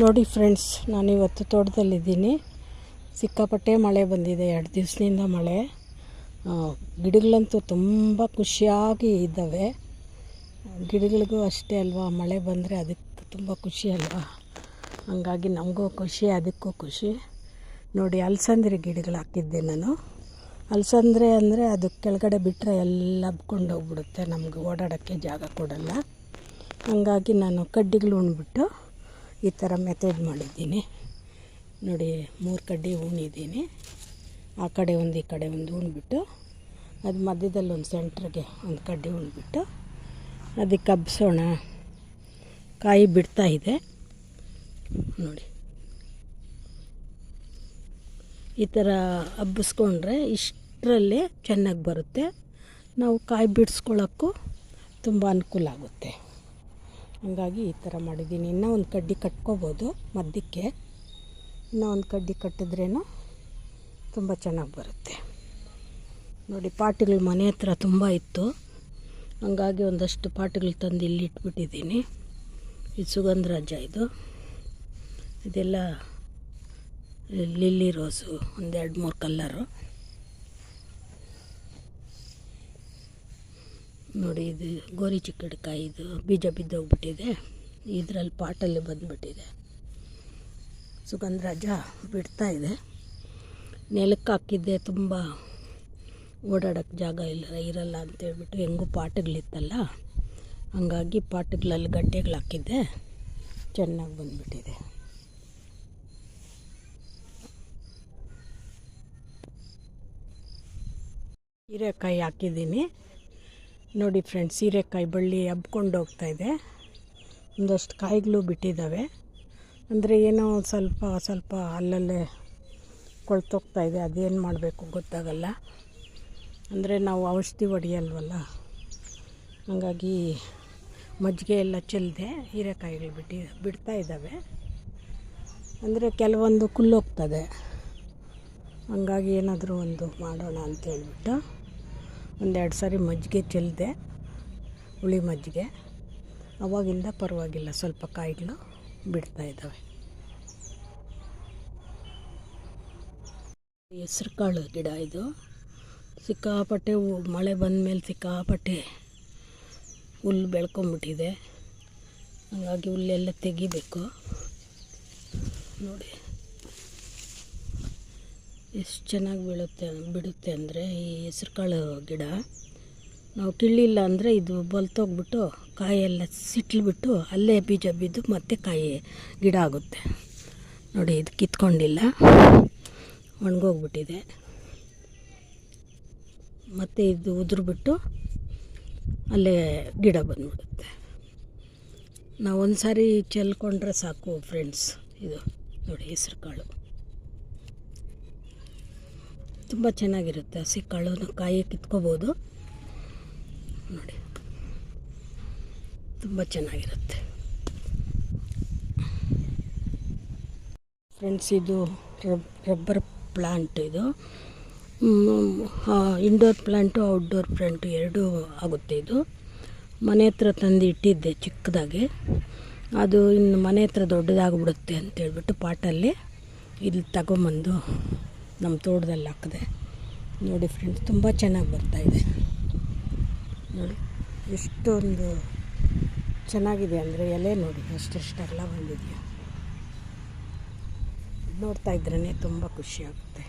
ನೋಡಿ ಫ್ರೆಂಡ್ಸ್, ನಾನಿವತ್ತು ತೋಟದಲ್ಲಿದ್ದೀನಿ. ಸಿಕ್ಕಾಪಟ್ಟೆ ಮಳೆ ಬಂದಿದೆ, ಎರಡು ದಿವಸದಿಂದ ಮಳೆ. ಗಿಡಗಳಂತೂ ತುಂಬ ಖುಷಿಯಾಗಿ ಇದ್ದಾವೆ. ಗಿಡಗಳಿಗೂ ಅಷ್ಟೇ ಅಲ್ವಾ, ಮಳೆ ಬಂದರೆ ಅದಕ್ಕೆ ತುಂಬ ಖುಷಿ ಅಲ್ವಾ? ಹಂಗಾಗಿ ನಮಗೂ ಖುಷಿ, ಅದಕ್ಕೂ ಖುಷಿ. ನೋಡಿ, ಅಲಸಂದ್ರಿ ಗಿಡಗಳು ಹಾಕಿದ್ದೆ ನಾನು. ಅಲಸಂದ್ರೆ ಅಂದರೆ ಅದು ಕೆಳಗಡೆ ಬಿಟ್ಟರೆ ಎಲ್ಲ ಹಬ್ಕೊಂಡು ಹೋಗ್ಬಿಡುತ್ತೆ, ನಮಗೆ ಓಡಾಡೋಕ್ಕೆ ಜಾಗ ಕೊಡಲ್ಲ. ಹಂಗಾಗಿ ನಾನು ಕಡ್ಡಿಗಳು ಉಣ್ಬಿಟ್ಟು ಈ ಥರ ಮೆಥಡ್ ಮಾಡಿದ್ದೀನಿ. ನೋಡಿ, ಮೂರು ಕಡ್ಡಿ ಹೂಣಿದ್ದೀನಿ ಆ ಕಡೆ ಒಂದು, ಈ ಕಡೆ ಒಂದು ಉಣ್ಬಿಟ್ಟು ಅದು ಮಧ್ಯದಲ್ಲಿ ಒಂದು ಸೆಂಟ್ರಿಗೆ ಒಂದು ಕಡ್ಡಿ ಉಣ್ಬಿಟ್ಟು ಅದಕ್ಕೆ ಹಬ್ಸೋಣ. ಕಾಯಿ ಬಿಡ್ತಾ ಇದೆ. ನೋಡಿ. ಈ ಥರ ಹಬ್ಬಿಸ್ಕೊಂಡ್ರೆ ಇಷ್ಟರಲ್ಲೇ ಚೆನ್ನಾಗಿ ಬರುತ್ತೆ. ನಾವು ಕಾಯಿ ಬಿಡಿಸ್ಕೊಳ್ಳೋಕ್ಕೂ ತುಂಬ ಅನುಕೂಲ ಆಗುತ್ತೆ. ಹಂಗಾಗಿ ಈ ಥರ ಮಾಡಿದ್ದೀನಿ. ಇನ್ನೂ ಒಂದು ಕಡ್ಡಿ ಕಟ್ಕೋಬೋದು ಮಧ್ಯಕ್ಕೆ. ಇನ್ನೂ ಒಂದು ಕಡ್ಡಿ ಕಟ್ಟಿದ್ರೇನು ತುಂಬ ಚೆನ್ನಾಗಿ ಬರುತ್ತೆ. ನೋಡಿ ಪಾಟಿಗಳು ಮನೆ ಹತ್ರ ತುಂಬ ಇತ್ತು. ಹಂಗಾಗಿ ಒಂದಷ್ಟು ಪಾಟಿಗಳು ತಂದು ಇಲ್ಲಿ ಇಟ್ಬಿಟ್ಟಿದ್ದೀನಿ. ಇದು ಸುಗಂಧರಾಜ ಇದು. ಇದೆಲ್ಲ ಲಿಲ್ಲಿ ರೋಸು, ಒಂದೆರಡು ಮೂರು ಕಲ್ಲರು. ನೋಡಿ, ಇದು ಗೋರಿ ಚಿಕ್ಕಡಿಕಾಯಿ, ಇದು ಬೀಜ ಬಿದ್ದೋಗ್ಬಿಟ್ಟಿದೆ. ಇದರಲ್ಲಿ ಪಾಟಲ್ಲಿ ಬಂದುಬಿಟ್ಟಿದೆ. ಸುಗಂಧರಾಜ ಬಿಡ್ತಾ ಇದೆ. ನೆಲಕ್ಕೆ ಹಾಕಿದ್ದೆ ತುಂಬ ಓಡಾಡೋಕ್ಕೆ ಜಾಗ ಇಲ್ಲ, ಇರಲ್ಲ ಅಂತೇಳ್ಬಿಟ್ಟು ಹೆಂಗೂ ಪಾಟ್ಗಳಿತ್ತಲ್ಲ, ಹಂಗಾಗಿ ಪಾಟ್ಗಳಲ್ಲಿ ಗಡ್ಡೆಗಳು ಹಾಕಿದ್ದೆ. ಚೆನ್ನಾಗಿ ಬಂದುಬಿಟ್ಟಿದೆ. ಹೀರೆಕಾಯಿ ಹಾಕಿದ್ದೀನಿ. ನೋಡಿ ಫ್ರೆಂಡ್ಸ್ ಹೀರೆಕಾಯಿ ಬಳ್ಳಿ ಹಬ್ಕೊಂಡು ಹೋಗ್ತಾ ಇದೆ. ಒಂದಷ್ಟು ಕಾಯಿಗಳು ಬಿಟ್ಟಿದ್ದಾವೆ. ಅಂದರೆ ಏನೋ ಸ್ವಲ್ಪ ಸ್ವಲ್ಪ ಅಲ್ಲಲ್ಲೇ ಕೊಳ್ತೋಗ್ತಾ ಇದೆ. ಅದೇನು ಮಾಡಬೇಕು ಗೊತ್ತಾಗಲ್ಲ. ಅಂದರೆ ನಾವು ಔಷಧಿ ಹೊಡಿಯಲ್ವಲ್ಲ. ಹಾಗಾಗಿ ಮಜ್ಜಿಗೆ ಎಲ್ಲ ಚೆಲ್ಲದೆ ಹೀರೆಕಾಯಿಗಳು ಬಿಟ್ಟು, ಬಿಡ್ತಾ ಇದ್ದಾವೆ. ಅಂದರೆ ಕೆಲವೊಂದು ಕುಲ್ಲೋಗ್ತದೆ. ಹಂಗಾಗಿ ಏನಾದರೂ ಒಂದು ಮಾಡೋಣ ಅಂತೇಳ್ಬಿಟ್ಟು. ಒಂದೆರಡು ಸಾರಿ ಮಜ್ಜಿಗೆ ಚೆಲ್ಲಿದೆ ಹುಳಿ ಮಜ್ಜಿಗೆ. ಅವಾಗಿಂದ ಪರವಾಗಿಲ್ಲ, ಸ್ವಲ್ಪ ಕಾಯಿಗಳು ಬಿಡ್ತಾ ಇದ್ದಾವೆ. ಹೆಸ್ರು ಕಾಳು ಗಿಡ ಇದು. ಸಿಕ್ಕಾಪಟ್ಟೆ ಮಳೆ ಬಂದ ಮೇಲೆ ಸಿಕ್ಕಾಪಟ್ಟೆ ಹುಲ್ಲು ಬೆಳ್ಕೊಂಬಿಟ್ಟಿದೆ. ಹಾಗಾಗಿ ಹುಲ್ಲೆಲ್ಲ ತೆಗಿಬೇಕು. ನೋಡಿ. ಎಷ್ಟು ಚೆನ್ನಾಗಿ ಬೀಳುತ್ತೆ, ಬಿಡುತ್ತೆ ಅಂದರೆ ಈ ಹೆಸ್ರು ಕಾಳು ಗಿಡ. ನಾವು ಕಿಳ್ಳಿಲ್ಲ ಅಂದರೆ ಇದು ಬಲ್ತೋಗ್ಬಿಟ್ಟು ಕಾಯೆಲ್ಲ ಸಿಟ್ಲ್ಬಿಟ್ಟು ಅಲ್ಲೇ ಬೀಜ ಬಿದ್ದು ಮತ್ತೆ ಕಾಯಿ ಗಿಡ ಆಗುತ್ತೆ. ನೋಡಿ, ಇದು ಕಿತ್ಕೊಂಡಿಲ್ಲ. ಒಣಗೋಗ್ಬಿಟ್ಟಿದೆ. ಮತ್ತು ಇದು ಉದುರ್ಬಿಟ್ಟು ಅಲ್ಲೇ ಗಿಡ ಬಂದ್ಬಿಡುತ್ತೆ. ನಾವು ಒಂದು ಸಾರಿ ಚೆಲ್ಕೊಂಡ್ರೆ ಸಾಕು ಫ್ರೆಂಡ್ಸ್ ಇದು ನೋಡಿ ಹೆಸ್ರು ಕಾಳು ತುಂಬ ಚೆನ್ನಾಗಿರುತ್ತೆ. ಹಸಿ ಕಾಳು ಕಾಯಿ ಕಿತ್ಕೋಬೋದು. ನೋಡಿ. ತುಂಬ ಚೆನ್ನಾಗಿರುತ್ತೆ. ಫ್ರೆಂಡ್ಸ್, ಇದು ರಬ್, ರಬ್ಬರ್ ಪ್ಲಾಂಟ್ ಇದು. ಇಂಡೋರ್ ಪ್ಲಾಂಟು, ಔಟ್ಡೋರ್ ಪ್ಲಾಂಟು ಎರಡೂ ಆಗುತ್ತೆ ಇದು. ಮನೆ ಹತ್ರ ತಂದು ಇಟ್ಟಿದ್ದೆ ಚಿಕ್ಕದಾಗಿ. ಅದು ಇನ್ನು ಮನೆ ಹತ್ರ ದೊಡ್ಡದಾಗ್ಬಿಡುತ್ತೆ ಅಂತೇಳ್ಬಿಟ್ಟು ಪಾಟಲ್ಲಿ ಇಲ್ಲಿ ತಗೊಂಬಂದು ನಮ್ಮ ತೋಟದಲ್ಲಿ ಹಾಕಿದೆ. ನೋಡಿ ಫ್ರೆಂಡ್ಸ್ ತುಂಬ ಚೆನ್ನಾಗಿ ಬರ್ತಾಯಿದೆ ನೋಡಿ, ಎಷ್ಟೊಂದು ಚೆನ್ನಾಗಿದೆ ಅಂದರೆ ಎಲೆ ನೋಡಿ ಅಷ್ಟೆಷ್ಟೆಲ್ಲ ಬಂದಿದೆಯಾ. ನೋಡ್ತಾ ಇದ್ರೇ ತುಂಬ ಖುಷಿ ಆಗುತ್ತೆ.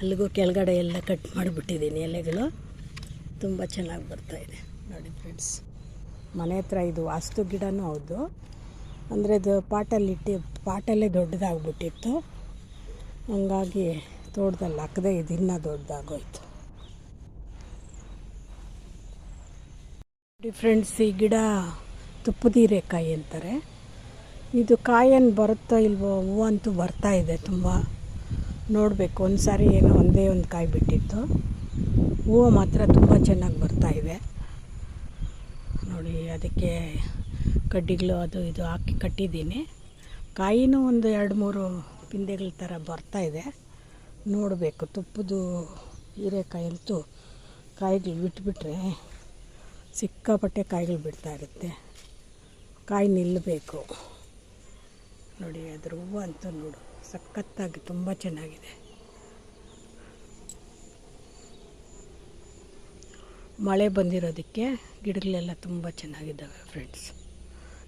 ಅಲ್ಲಿಗೂ ಕೆಳಗಡೆ ಎಲ್ಲ ಕಟ್ ಮಾಡಿಬಿಟ್ಟಿದ್ದೀನಿ ಎಲೆಗಳು. ತುಂಬ ಚೆನ್ನಾಗಿ ಬರ್ತಾಯಿದೆ ನೋಡಿ ಫ್ರೆಂಡ್ಸ್ ಮನೆ ಹತ್ರ ಇದು ವಾಸ್ತು ಗಿಡನೂ ಹೌದು. ಅಂದರೆ ಅದು ಪಾಟಲ್ಲಿ ಇಟ್ಟು, ಪಾಟಲ್ಲೇ ದೊಡ್ಡದಾಗ್ಬಿಟ್ಟಿತ್ತು. ಹಂಗಾಗಿ ತೋಟದಲ್ಲಿ ಹಾಕದೆ ಇದು ಇನ್ನೂ ದೊಡ್ಡದಾಗೋಯ್ತು. ನೋಡಿ ಫ್ರೆಂಡ್ಸ್ ಈ ಗಿಡ ತುಪ್ಪದ ಹೀರೆಕಾಯಿ ಅಂತಾರೆ. ಇದು ಕಾಯೇನು ಬರುತ್ತೋ ಇಲ್ವೋ ಹೂವು ಅಂತೂ ಬರ್ತಾ ಇದೆ ತುಂಬ. ನೋಡಬೇಕು ಒಂದು ಸಾರಿ ಏನೋ ಒಂದೇ ಒಂದು ಕಾಯಿ ಬಿಟ್ಟಿತ್ತು. ಹೂವು ಮಾತ್ರ ತುಂಬ ಚೆನ್ನಾಗಿ ಬರ್ತಾ ಇದೆ. ನೋಡಿ, ಅದಕ್ಕೆ ಕಡ್ಡಿಗಳು ಅದು ಇದು ಹಾಕಿ ಕಟ್ಟಿದ್ದೀನಿ. ಕಾಯಿನೂ ಒಂದು ಎರಡು ಮೂರು ಪಿಂದೆಗಳ ಥರ ಬರ್ತಾ ಇದೆ. ನೋಡಬೇಕು ತುಪ್ಪದ್ದು ಹೀರೆಕಾಯಿ ಅಂತೂ ಕಾಯಿಗಳು ಬಿಟ್ಬಿಟ್ರೆ ಸಿಕ್ಕಾಪಟ್ಟೆ ಕಾಯಿಗಳು ಬಿಡ್ತಾ ಇರುತ್ತೆ. ಕಾಯಿ ನಿಲ್ಲಬೇಕು. ನೋಡಿ, ಅದ್ರ ಹೂವು ಅಂತೂ ನೋಡು, ಸಖತ್ತಾಗಿ ತುಂಬ ಚೆನ್ನಾಗಿದೆ. ಮಳೆ ಬಂದಿರೋದಕ್ಕೆ ಗಿಡಗಳೆಲ್ಲ ತುಂಬ ಚೆನ್ನಾಗಿದ್ದಾವೆ ಫ್ರೆಂಡ್ಸ್